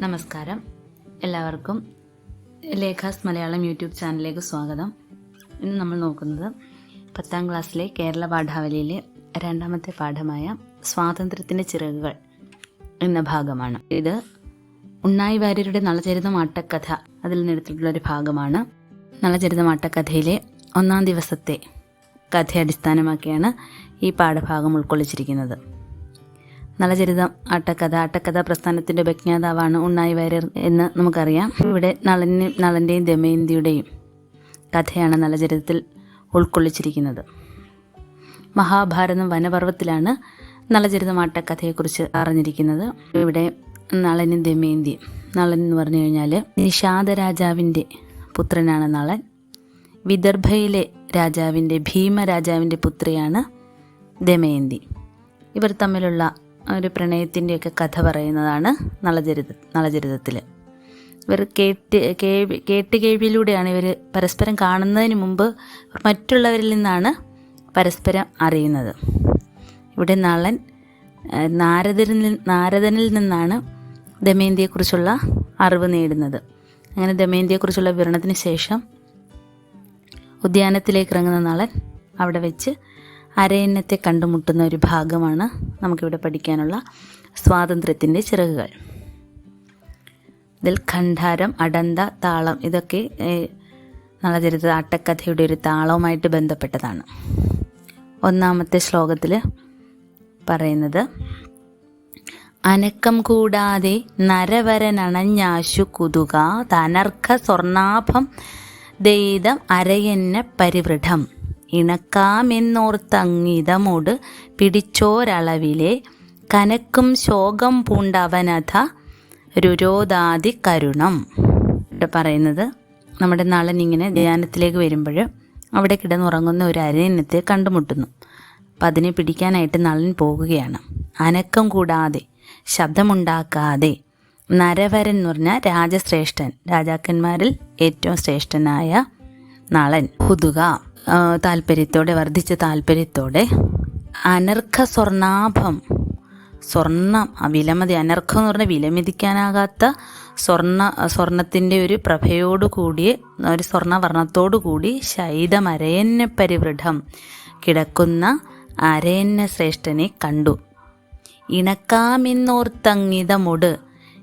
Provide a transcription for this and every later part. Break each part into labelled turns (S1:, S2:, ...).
S1: നമസ്കാരം. എല്ലാവർക്കും ലേഖാസ് മലയാളം യൂട്യൂബ് ചാനലിലേക്ക് സ്വാഗതം. ഇന്ന് നമ്മൾ നോക്കുന്നത് പത്താം ക്ലാസ്സിലെ കേരള പാഠാവലിയിലെ രണ്ടാമത്തെ പാഠമായ സ്വാതന്ത്ര്യത്തിന്റെ ചിറകുകൾ എന്ന ഭാഗമാണ്. ഇത് ഉണ്ണായി വാര്യരുടെ നളചരിതം ആട്ടക്കഥ അതിൽ നിന്നെടുത്തിട്ടുള്ള ഒരു ഭാഗമാണ്. നളചരിതം ആട്ടക്കഥയിലെ ഒന്നാം ദിവസത്തെ കഥയെ അടിസ്ഥാനമാക്കിയാണ് ഈ പാഠഭാഗം ഉൾക്കൊള്ളിച്ചിരിക്കുന്നത്. നളചരിതം ആട്ടക്കഥ ആട്ടക്കഥ പ്രസ്ഥാനത്തിന്റെ ഉപജ്ഞാതാവാണ് ഉണ്ണായി വാര്യർ എന്ന് നമുക്കറിയാം. ഇവിടെ നളനും നളന്റെയും ദമയന്തിയുടെയും കഥയാണ് നളചരിതത്തിൽ ഉൾക്കൊള്ളിച്ചിരിക്കുന്നത്. മഹാഭാരതം വനപർവത്തിലാണ് നളചരിതം ആട്ടക്കഥയെക്കുറിച്ച് അറിഞ്ഞിരിക്കുന്നത്. ഇവിടെ നളനും ദമയന്തിയും നളൻ എന്ന് പറഞ്ഞു കഴിഞ്ഞാൽ നിഷാദ രാജാവിന്റെ പുത്രനാണ് നളൻ. വിദർഭയിലെ രാജാവിന്റെ ഭീമരാജാവിന്റെ പുത്രിയാണ് ദമയന്തി ഇവർ തമ്മിലുള്ള ഒരു പ്രണയത്തിന്റെയൊക്കെ കഥ പറയുന്നതാണ് നളചരിത നളചരിതത്തിൽ ഇവർ കേട്ട് കേൾവി കേട്ട് കേവിയിലൂടെയാണ് ഇവർ പരസ്പരം കാണുന്നതിന് മുമ്പ് മറ്റുള്ളവരിൽ നിന്നാണ് പരസ്പരം അറിയുന്നത്. ഇവിടെ നളൻ നാരദരിൽ നാരദനിൽ നിന്നാണ് ദമയന്തിയെക്കുറിച്ചുള്ള അറിവ് നേടുന്നത്. അങ്ങനെ ദമയന്തിയെക്കുറിച്ചുള്ള വിവരണത്തിന് ശേഷം ഉദ്യാനത്തിലേക്ക് ഇറങ്ങുന്ന നളൻ അവിടെ വെച്ച് അരയന്നത്തെ കണ്ടുമുട്ടുന്ന ഒരു ഭാഗമാണ് നമുക്കിവിടെ പഠിക്കാനുള്ള സ്വാതന്ത്ര്യത്തിന്റെ ചിറകുകൾ. ഇതിൽ ഖണ്ഡാരം അടന്ത താളം ഇതൊക്കെ നളചരിത നളചരിത്ര ആട്ടക്കഥയുടെ ഒരു താളവുമായിട്ട് ബന്ധപ്പെട്ടതാണ്. ഒന്നാമത്തെ ശ്ലോകത്തിൽ പറയുന്നത് അനക്കം കൂടാതെ നരവരനണഞ്ഞാശു കുതുക തനർക്ക സ്വർണാഭം ദൈതം അരയന്ന പരിവൃഢം. ഇണക്കാമെന്നോർത്തങ്ങിതമോട് പിടിച്ചോരളവിലെ കനക്കും ശോകം പൂണ്ടവനഥ രുരോധാതി കരുണം. ഇവിടെ പറയുന്നത് നമ്മുടെ നളൻ ഇങ്ങനെ ധ്യാനത്തിലേക്ക് വരുമ്പോൾ അവിടെ കിടന്നുറങ്ങുന്ന ഒരു അരയന്നത്തെ കണ്ടുമുട്ടുന്നു. അപ്പം അതിനെ പിടിക്കാനായിട്ട് നളൻ പോകുകയാണ്. അനക്കം കൂടാതെ ശബ്ദമുണ്ടാക്കാതെ നരവരൻ എന്ന് പറഞ്ഞ രാജശ്രേഷ്ഠൻ രാജാക്കന്മാരിൽ ഏറ്റവും ശ്രേഷ്ഠനായ നളൻ. കുതുക ആ, താല്പര്യത്തോടെ വർദ്ധിച്ച താല്പര്യത്തോടെ അനർഘ സ്വർണാഭം സ്വർണം ആ വിലമതി അനർഘം എന്ന് പറഞ്ഞാൽ വിലമതിക്കാനാകാത്ത സ്വർണ സ്വർണത്തിന്റെ ഒരു പ്രഭയോടു കൂടി ഒരു സ്വർണവർണത്തോടു കൂടി പരിവൃഢം കിടക്കുന്ന അരയന്യ ശ്രേഷ്ഠനെ കണ്ടു. ഇണക്കാമെന്നോർത്തങ്ങിതമൊട്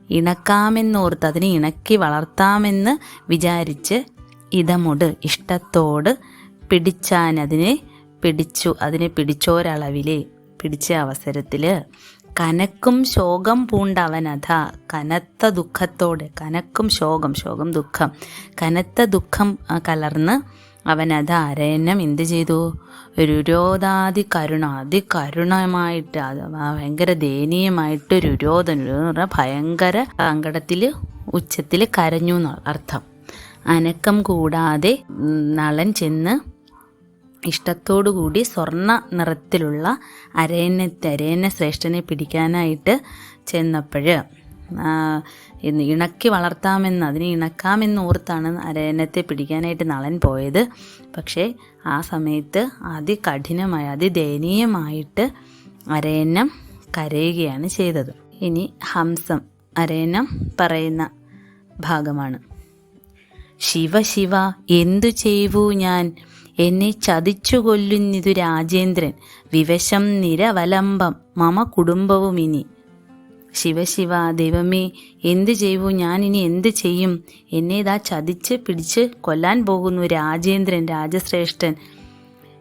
S1: ഇണക്കാമെന്നോർത്ത് അതിനെ ഇണക്കി വളർത്താമെന്ന് വിചാരിച്ച് ഇതമൊട് ഇഷ്ടത്തോട് പിടിച്ചാൻ അതിനെ പിടിച്ചു അതിനെ പിടിച്ചോരളവിൽ പിടിച്ച അവസരത്തിൽ കനക്കും ശോകം പൂണ്ടവനഥ കനത്ത ദുഃഖത്തോടെ കനക്കും ശോകം ശോകം ദുഃഖം. കനത്ത ദുഃഖം കലർന്ന് അവനത് അരയന്നം എന്ത് ചെയ്തു? രുരോധാതി കരുണ അതികരുണമായിട്ട് അത് ഭയങ്കര ദയനീയമായിട്ട് രുരോധൻ ഭയങ്കര അങ്കടത്തിൽ ഉച്ചത്തിൽ കരഞ്ഞു അർത്ഥം. അനക്കം കൂടാതെ നളൻ ചെന്ന് ഇഷ്ടത്തോടുകൂടി സ്വർണ നിറത്തിലുള്ള അരയന്നത്തെ അരയന്ന ശ്രേഷ്ഠനെ പിടിക്കാനായിട്ട് ചെന്നപ്പോൾ ഇണക്കി വളർത്താമെന്ന് അതിനെ ഇണക്കാമെന്ന് ഓർത്താണ് അരയനത്തെ പിടിക്കാനായിട്ട് നളൻ പോയത്. പക്ഷേ ആ സമയത്ത് അതികഠിനമായ അതിദയനീയമായിട്ട് അരയന്നം കരയുകയാണ് ചെയ്തത്. ഇനി ഹംസം അരയന്നം പറയുന്ന ഭാഗമാണ്. ശിവ ശിവ എന്തു ചെയ്യൂ ഞാൻ? എന്നെ ചതിച്ചു കൊല്ലുന്നിതു രാജേന്ദ്രൻ. വിവശം നിരവലംബം. മമ കുടുംബവും ഇനി. ശിവശിവ ദൈവമേ എന്തു ചെയ്യൂ? ഇനി എന്ത് ചെയ്യും? എന്നെ ഇതാ ചതിച്ച് പിടിച്ച് കൊല്ലാൻ പോകുന്നു രാജേന്ദ്രൻ രാജശ്രേഷ്ഠൻ.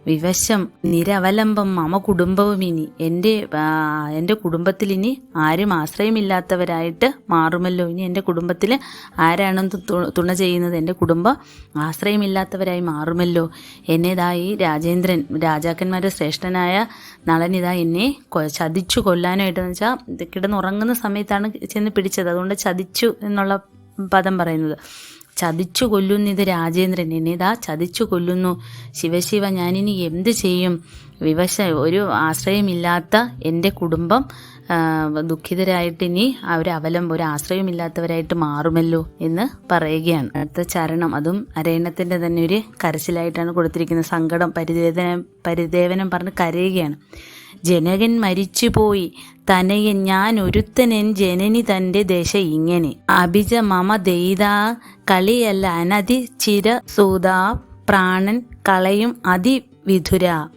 S1: വിവശം നിരവലംബം മമ കുടുംബവും ഇനി. എന്റെ എന്റെ കുടുംബത്തിൽ ഇനി ആരും ആശ്രയമില്ലാത്തവരായിട്ട് മാറുമല്ലോ. ഇനി എന്റെ കുടുംബത്തിൽ ആരാണെന്ന് തുണ ചെയ്യുന്നത്? എന്റെ കുടുംബം ആശ്രയമില്ലാത്തവരായി മാറുമല്ലോ. എന്നേതായി രാജേന്ദ്രൻ രാജാക്കന്മാരുടെ ശ്രേഷ്ഠനായ നളനിതാ എന്നെ ചതിച്ചു കൊല്ലാനായിട്ടെന്ന് വെച്ചാൽ കിടന്നുറങ്ങുന്ന സമയത്താണ് ചെന്ന് പിടിച്ചത്. അതുകൊണ്ട് ചതിച്ചു എന്നുള്ള പദം പറയുന്നത്. ചതിച്ചു കൊല്ലുന്നു ഇത് രാജേന്ദ്രൻ. എന്നെതാ ചതിച്ചു കൊല്ലുന്നു. ശിവശിവ ഞാനിനി എന്ത് ചെയ്യും? വിവശ ഒരു ആശ്രയമില്ലാത്ത എന്റെ കുടുംബം ദുഃഖിതരായിട്ട് ഇനി അവർ അവലം ഒരു ആശ്രയമില്ലാത്തവരായിട്ട് മാറുമല്ലോ എന്ന് പറയുകയാണ്. അടുത്ത ചരണം അതും അരയണത്തിന്റെ തന്നെ ഒരു കരച്ചിലായിട്ടാണ് കൊടുത്തിരിക്കുന്നത്. സങ്കടം പരിദേവനം പരിദേവനം പറഞ്ഞ് കരയുകയാണ്. ജനകൻ മരിച്ചുപോയി. തനയൻ ഞാൻ ഒരുത്തനൻ ജനനി തന്റെ ദശ ഇങ്ങനെ. അഭിജ മമ ദൈതാ കളിയല്ല അനധി ചിര സൂതാ പ്രാണൻ കളയും അതിവിധുര.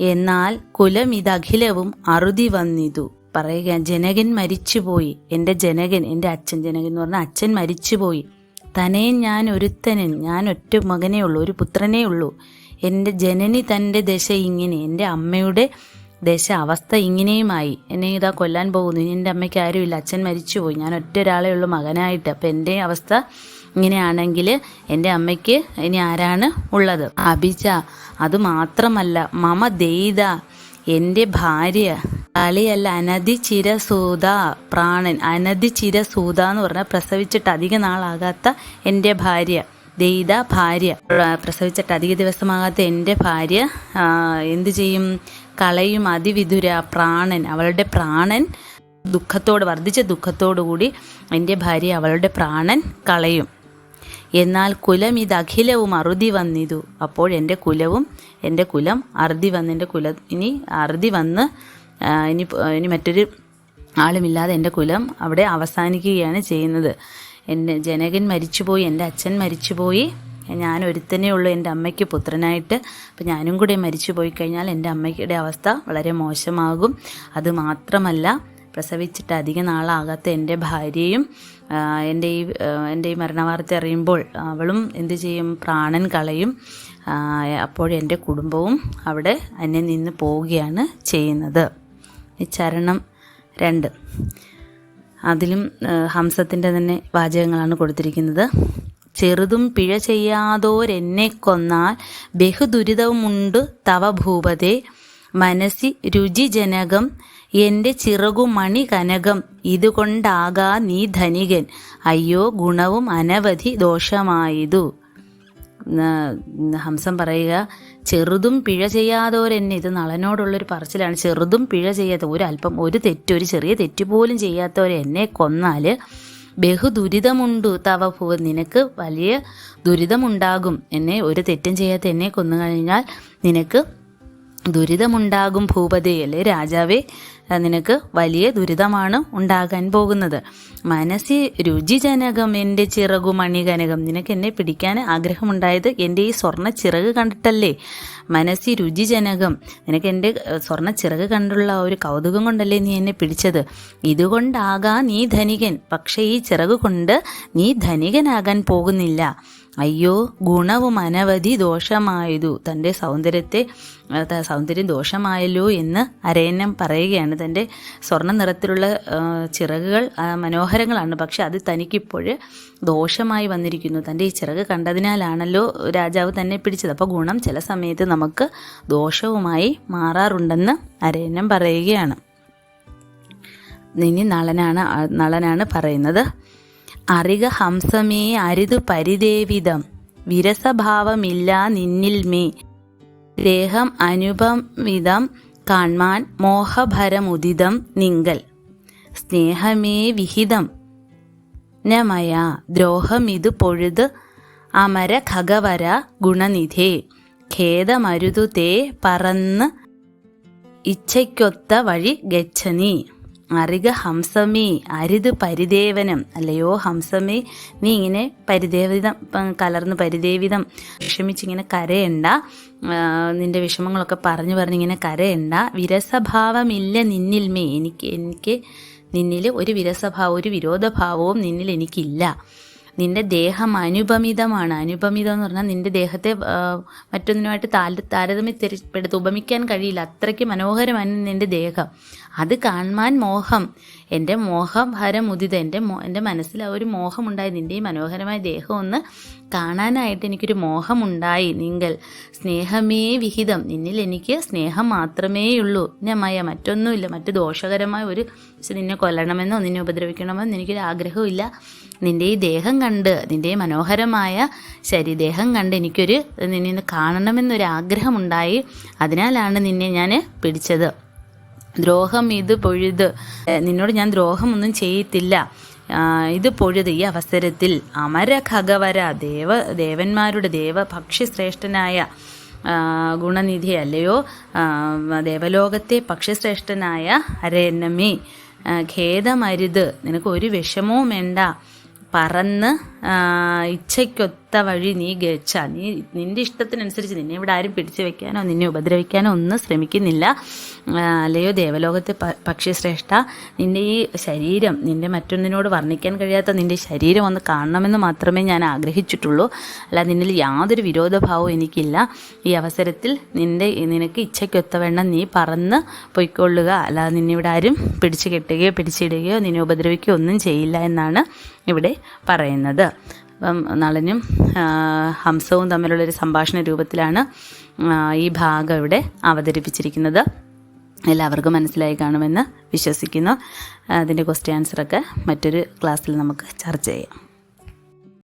S1: എന്നാൽ കുലം ഇതഖിലവും അറുതി വന്നിതു. പറയുക ജനകൻ മരിച്ചുപോയി. എന്റെ ജനകൻ എന്റെ അച്ഛൻ ജനകൻ എന്ന് പറഞ്ഞാൽ അച്ഛൻ മരിച്ചുപോയി. തനയൻ ഞാൻ ഒരുത്തനൻ ഞാൻ ഒറ്റ മകനേ ഉള്ളൂ ഒരു പുത്രനേ ഉള്ളൂ. എന്റെ ജനനി തന്റെ ദശ ഇങ്ങനെ. എന്റെ അമ്മയുടെ ദശ അവസ്ഥ ഇങ്ങനെയുമായി. എന്നെ ഇതാ കൊല്ലാൻ പോകുന്നു. എന്റെ അമ്മയ്ക്ക് ആരുമില്ല. അച്ഛൻ മരിച്ചുപോയി. ഞാൻ ഒറ്റ ഒരാളേ ഉള്ളൂ മകനായിട്ട്. അപ്പം എന്റെ അവസ്ഥ ഇങ്ങനെയാണെങ്കിൽ എന്റെ അമ്മയ്ക്ക് ഇനി ആരാണ് ഉള്ളത്? അഭിജ അത് മാത്രമല്ല മമ ദൈത എന്റെ ഭാര്യ കളിയല്ല അനധി ചിരസൂത പ്രാണൻ. അനധി ചിരസൂത എന്ന് പറഞ്ഞാൽ പ്രസവിച്ചിട്ട് അധിക നാളാകാത്ത എന്റെ ഭാര്യ ദൈത ഭാര്യ. പ്രസവിച്ചിട്ട് അധിക ദിവസമാകാത്ത എന്റെ ഭാര്യ എന്തു ചെയ്യും? കളയും അതിവിദുര പ്രാണൻ അവളുടെ പ്രാണൻ ദുഃഖത്തോട് വർദ്ധിച്ച ദുഃഖത്തോടുകൂടി എന്റെ ഭാര്യ അവളുടെ പ്രാണൻ കളയും. എന്നാൽ കുലം ഇത് അഖിലവും അറുതി വന്നിതു. അപ്പോൾ എന്റെ കുലവും എന്റെ കുലം അറുതി വന്ന് എന്റെ കുല ഇനി അറുതി വന്ന് ഇനി ഇനി മറ്റൊരു ആളുമില്ലാതെ എന്റെ കുലം അവിടെ അവസാനിക്കുകയാണ് ചെയ്യുന്നത്. എന്റെ ജനകൻ മരിച്ചുപോയി എന്റെ അച്ഛൻ മരിച്ചുപോയി. ഞാൻ ഒരുത്തനേ ഉള്ളൂ എന്റെ അമ്മയ്ക്ക് പുത്രനായിട്ട്. അപ്പം ഞാനും കൂടി മരിച്ചു പോയി കഴിഞ്ഞാൽ എന്റെ അമ്മയുടെ അവസ്ഥ വളരെ മോശമാകും. അത് മാത്രമല്ല പ്രസവിച്ചിട്ട് അധിക നാളാകാത്ത എന്റെ ഭാര്യയും എന്റെ ഈ എന്റെ ഈ മരണവാർത്ത അറിയുമ്പോൾ അവളും എന്ത് ചെയ്യും? പ്രാണൻ കളയും. അപ്പോഴെന്റെ കുടുംബവും അവിടെ അന്യം നിന്ന് പോവുകയാണ് ചെയ്യുന്നത്. ഈ ചരണം രണ്ട്. അതിലും ഹംസത്തിന്റെ തന്നെ വാചകങ്ങളാണ് കൊടുത്തിരിക്കുന്നത്. ചെറുതും പിഴ ചെയ്യാതോരെന്നെ കൊന്നാൽ ബഹുദുരിതമുണ്ട് തവ ഭൂപതേ. മനസ്സി രുചിജനകം എന്റെ ചിറകുമണി കനകം. ഇതുകൊണ്ടാകാ നീ ധനികൻ. അയ്യോ ഗുണവും അനവധി ദോഷമായതു. ഹംസം പറയുക ചെറുതും പിഴ ചെയ്യാത്തവരെന്നെ ഇത് നളനോടുള്ളൊരു പറച്ചിലാണ്. ചെറുതും പിഴ ചെയ്യാത്ത ഒരു അല്പം ഒരു തെറ്റ് ഒരു ചെറിയ തെറ്റ് പോലും ചെയ്യാത്തവരെന്നെ കൊന്നാൽ ബഹുദുരിതമുണ്ടു തവ ഭൂവ നിനക്ക് വലിയ ദുരിതമുണ്ടാകും. എന്നെ ഒരു തെറ്റും ചെയ്യാത്ത എന്നെ കൊന്നു കഴിഞ്ഞാൽ നിനക്ക് ദുരിതമുണ്ടാകും ഭൂപതേ അല്ലെ? രാജാവേ നിനക്ക് വലിയ ദുരിതമാണ് ഉണ്ടാകാൻ പോകുന്നത്. മനസ്സി രുചിജനകം എന്റെ ചിറകു മണികനകം. നിനക്ക് എന്നെ പിടിക്കാൻ ആഗ്രഹമുണ്ടായത് എന്റെ ഈ സ്വർണ ചിറക് കണ്ടിട്ടല്ലേ? മനസ്സി രുചിജനകം. നിനക്ക് എന്റെ സ്വർണ ചിറക് കണ്ടുള്ള ഒരു കൗതുകം കൊണ്ടല്ലേ നീ എന്നെ പിടിച്ചത്? ഇതുകൊണ്ടാകാ നീ ധനികൻ. പക്ഷേ ഈ ചിറക് കൊണ്ട് നീ ധനികനാകാൻ പോകുന്നില്ല. അയ്യോ ഗുണവും അനവധി ദോഷമായതു. തന്റെ സൗന്ദര്യത്തെ സൗന്ദര്യം ദോഷമായല്ലോ എന്ന് അരയന്നം പറയുകയാണ്. തന്റെ സ്വർണ നിറത്തിലുള്ള ചിറകുകൾ മനോഹരങ്ങളാണ്. പക്ഷെ അത് തനിക്കിപ്പോൾ ദോഷമായി വന്നിരിക്കുന്നു. തന്റെ ഈ ചിറക് കണ്ടതിനാലാണല്ലോ രാജാവ് തന്നെ പിടിച്ചത്. അപ്പോൾ ഗുണം ചില സമയത്ത് നമുക്ക് ദോഷവുമായി മാറാറുണ്ടെന്ന് അരയന്നം പറയുകയാണ്. ഇനി നളനാണ് നളനാണ് പറയുന്നത്. അറിക ഹംസമേ അരുതു പരിദേവിതം. വിരസഭാവമില്ല നിന്നിൽ മേ. ദേഹം അനുപമിതം കാൺമാൻ മോഹഭരമുദിതം നിങ്കൽ. സ്നേഹമേ വിഹിതം. നമയ ദ്രോഹമിതു പൊഴുത് അമര ഖഗവര ഗുണനിധേ. ഖേദമരുതു തേ പറന്ന് ഇച്ഛയ്ക്കൊത്ത വഴി ഗച്ഛനി. അറിക ഹംസമേ അരുത് പരിദേവനം. അല്ലയോ ഹംസമേ നീ ഇങ്ങനെ പരിദേവിതം കലർന്ന് പരിദേവിതം. വിഷമിച്ചിങ്ങനെ കരയണ്ട. നിന്റെ വിഷമങ്ങളൊക്കെ പറഞ്ഞു പറഞ്ഞിങ്ങനെ കരയണ്ട. വിരസഭാവമില്ല നിന്നിൽ മേ. എനിക്ക് എനിക്ക് നിന്നിൽ ഒരു വിരസഭാവം ഒരു വിരോധഭാവവും നിന്നിൽ എനിക്കില്ല. നിന്റെ ദേഹം അനുപമിതമാണ്. അനുപമിതം എന്ന് പറഞ്ഞാൽ നിന്റെ ദേഹത്തെ മറ്റൊന്നിനുമായിട്ട് താര താരതമ്യപ്പെടുത്ത് ഉപമിക്കാൻ കഴിയില്ല. അത്രയ്ക്ക് മനോഹരമാണ് നിന്റെ ദേഹം. അത് കാണുവാൻ മോഹം. എന്റെ മോഹം ഹരമുദിത എന്റെ മോ എന്റെ മനസ്സിൽ ആ ഒരു മോഹമുണ്ടായി. നിന്റെ ഈ മനോഹരമായ ദേഹം ഒന്ന് കാണാനായിട്ട് എനിക്കൊരു മോഹമുണ്ടായി. നിങ്ങൾ സ്നേഹമേ വിഹിതം. നിന്നിൽ എനിക്ക് സ്നേഹം മാത്രമേ ഉള്ളൂ ഞമായ മറ്റൊന്നുമില്ല. മറ്റ് ദോഷകരമായ ഒരു നിന്നെ കൊല്ലണമെന്നോ നിന്നെ ഉപദ്രവിക്കണമെന്നോ എനിക്കൊരു ആഗ്രഹമില്ല നിന്റെ ഈ ദേഹം കണ്ട് നിന്റെ ഈ മനോഹരമായ ശരീദേഹം കണ്ട് എനിക്കൊരു നിന്നെ കാണണമെന്നൊരു ആഗ്രഹമുണ്ടായി. അതിനാലാണ് നിന്നെ ഞാൻ പിടിച്ചത്. ദ്രോഹം ഇത് പൊഴുത്. നിന്നോട് ഞാൻ ദ്രോഹമൊന്നും ചെയ്യത്തില്ല ഇത് പൊഴുത് ഈ അവസരത്തിൽ അമര ഖഗവര ദേവ ദേവന്മാരുടെ ദേവ ഭക്ഷ്യശ്രേഷ്ഠനായ ആ, ഗുണനിധി അല്ലയോ? ദേവലോകത്തെ പക്ഷിശ്രേഷ്ഠനായ അരയന്നമേ ആ, ഖേദമരുത്. നിനക്ക് ഒരു വിഷമവും വേണ്ട. പറന്ന് ഇച്ഛയ്ക്കൊത്ത വഴി നീ ഗച്ച നീ നിന്റെ ഇഷ്ടത്തിനനുസരിച്ച് നിന്നെ ഇവിടെ ആരും പിടിച്ചു വെക്കാനോ നിന്നെ ഉപദ്രവിക്കാനോ ഒന്നും ശ്രമിക്കുന്നില്ല. അല്ലയോ ദേവലോകത്തെ പക്ഷി ശ്രേഷ്ഠ നിന്റെ ഈ ശരീരം നിന്റെ മറ്റൊന്നിനോട് വർണിക്കാൻ കഴിയാത്ത നിന്റെ ശരീരം ഒന്ന് കാണണമെന്ന് മാത്രമേ ഞാൻ ആഗ്രഹിച്ചിട്ടുള്ളൂ. അല്ല നിന്നിൽ യാതൊരു വിരോധഭാവവും എനിക്കില്ല. ഈ അവസരത്തിൽ നിന്റെ നിനക്ക് ഇച്ഛയ്ക്കൊത്ത വേണം നീ പറന്ന് പൊയ്ക്കൊള്ളുക. അല്ലാതെ നിന്നിവിടെ ആരും പിടിച്ചു കെട്ടുകയോ പിടിച്ചിടുകയോ നിന്നെ ഉപദ്രവിക്കുകയോ ഒന്നും ചെയ്യില്ല എന്നാണ് ഇവിടെ പറയുന്നത്. അപ്പം നളനും ഹംസവും തമ്മിലുള്ളൊരു സംഭാഷണ രൂപത്തിലാണ് ഈ ഭാഗം ഇവിടെ അവതരിപ്പിച്ചിരിക്കുന്നത്. എല്ലാവർക്കും മനസ്സിലായി കാണുമെന്ന് വിശ്വസിക്കുന്നു. അതിന്റെ ക്വസ്റ്റ്യൻ ആൻസറൊക്കെ മറ്റൊരു ക്ലാസ്സിൽ നമുക്ക് ചർച്ച ചെയ്യാം.